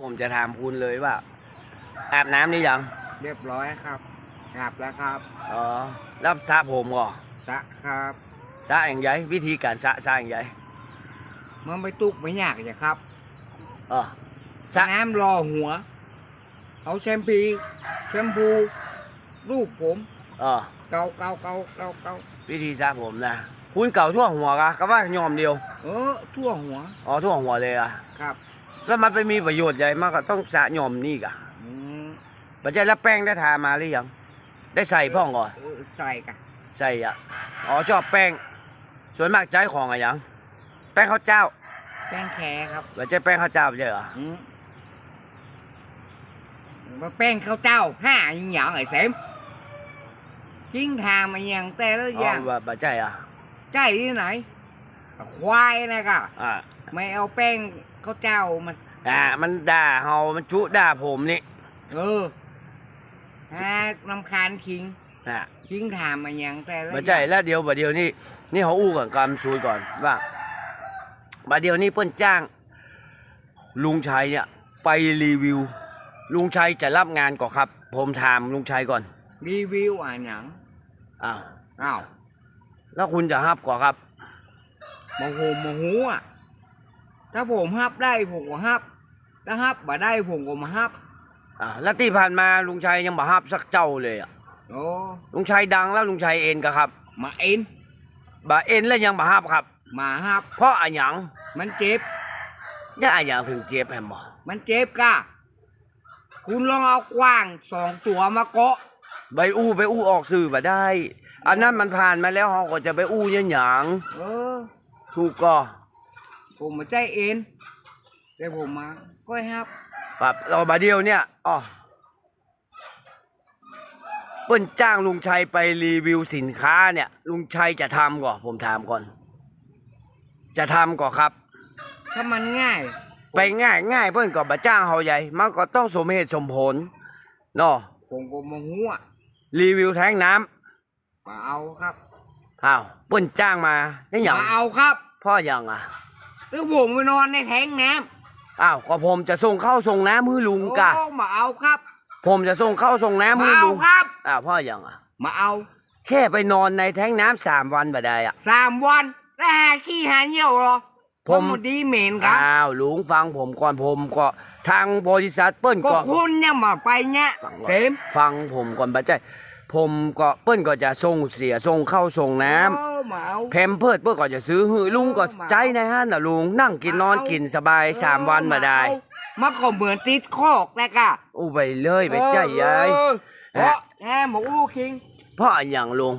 ผมจะถามคุณเลยว่าอาบน้ำหรือยัง เรียบร้อยครับกลับแล้วครับอ๋อแล้วสระผมก่อนสระครับสระอย่างไรวิธีการสระสระอย่างไรมันไม่ตุกไม่ยากจ้ะครับเออสระน้ำรอหัว เอาแชมพูแชมพูรูปผม เออเกาเกาเกาเกาเกาวิธีสระผมนะคุณเก่าทั่วหัวกะก็ว่ายอมเดียว เออทั่วหัวอ๋อทั่วหัวเลยอะครับ แล้วมันไปมีประโยชน์ใหญ่มากก็ต้องสระยอมนี่กะอืมปัจจัยแล้วแป้งได้ทามาหรือยัง ได้ใส่พ่องก่อนเออใส่กะใส่อะอ๋อชอบแป้ง ส่วนมากใจของอะไรยังแป้งข้าวเจ้าแป้งแครครับปัจจัยแป้งข้าวเจ้าใช่เหรออืมมาแป้งข้าวเจ้าห้าอย่างอย่างไอ้เสมทิ้งทางมาอย่างแต่ละอ๋ออย่างว่าปัจจัยอะใจที่ไหน ควายนะกะอ่าไม่เอาแป้ง ข้าวเจ้ามัน อ่า มันด่าเฮามันชุด่าผมนี่เออฮะนำคาญคิงนะคิงถามมาอย่างแต่ละปัจจัยแล้วเดี๋ยวบัดเดียวนี่ นี่เขาอู้ก่อนกำชูก่อนว่าบัดเดียวนี่เปิ้นจ้าง ลุงชัยเนี่ย ไปรีวิว ลุงชัยจะรับงานก่อนครับ ผมถามลุงชัยก่อนรีวิวอ่านหยังอ้าวอ้าวแล้วคุณจะรับก่อนครับโมโหโมโหอะ ถ้าผมฮับได้ผมก็ฮับถ้าฮับบ่ได้ผมก็มาฮับอ่าแล้วที่ผ่านมาลุงชัยยังบ่ฮับสักเจ้าเลยอะโอ้ลุงชัยดังแล้วลุงชัยเอ็นก็ครับมาเอ็นบ่เอ็นแล้วยังบ่ฮับครับมาฮับ เพราะอะหยังมันเจ็บเนี่ยอะหยังถึงเจ็บแฮมบ่มันเจ็บกะคุณลองเอากว้างสองตัวมาเกาะใบอู้ไปอู้ออกสื่อบ่ได้ อันนั้นมันผ่านมาแล้วเขาก็จะไปอู้ยังหยังเออถูกก็ ผมมาใจเอ็นแต่ผมมาก็ฮับครับเราบาเดียวเนี่ยอ๋อเปิ้นจ้างลุงชัยไปรีวิวสินค้าเนี่ย ลุงชัยจะทำก่อนผมถามก่อน จะทำก่อนครับ ถ้ามันง่าย ไปง่ายง่ายเปิ้นก็บ่จ้างเฮาใหญ่มันก็ต้องสมเหตุสมผลเนาะผมก็โมโหอะรีวิวแท้งน้ำมาเอาครับอ้าวเปิ้นจ้างมาได้หยังมาเอาครับพ่อหยังอะ แล้วผมไปนอนในแทงน้ำอ้าวก็ผมจะส่งเข้าวส่งน้ำให้ลุงกะ โอ้มาเอาครับ ผมจะส่งเข้าวส่งน้ำมาให้เอาลุงครับ อ้าวพ่อหยังอะ มาเอาแค่ไปนอนในแท้งน้ำสามวันบ่ได้อะ สามวันแล้วหาขี้หาเหี่ยวเหรอผม นดีเหม็นครับ อ้าวลุงฟังผมก่อนผมก็ทางบริษัทเปิ้นก็ก็ คุณเนี่ยมาไปเนี่ยฟังเสมฟังผมก่อนบัจจัยผมก็เปิ้นก็จะส่งเสียส่งเข้าวส่งน้ำ โอ้มาเอา แพมเพิร์ดเปิ้นก็จะซื้อให้ลุงก็ใจในห้านน่ะลุงนั่งกินนอนกินสบายสามวันมาได้มันก็เหมือนติดคอกแหละกะอู้ไปเลยไปใจยายเออเพราะแฮหมูอู้คิง เพราะอย่างลุง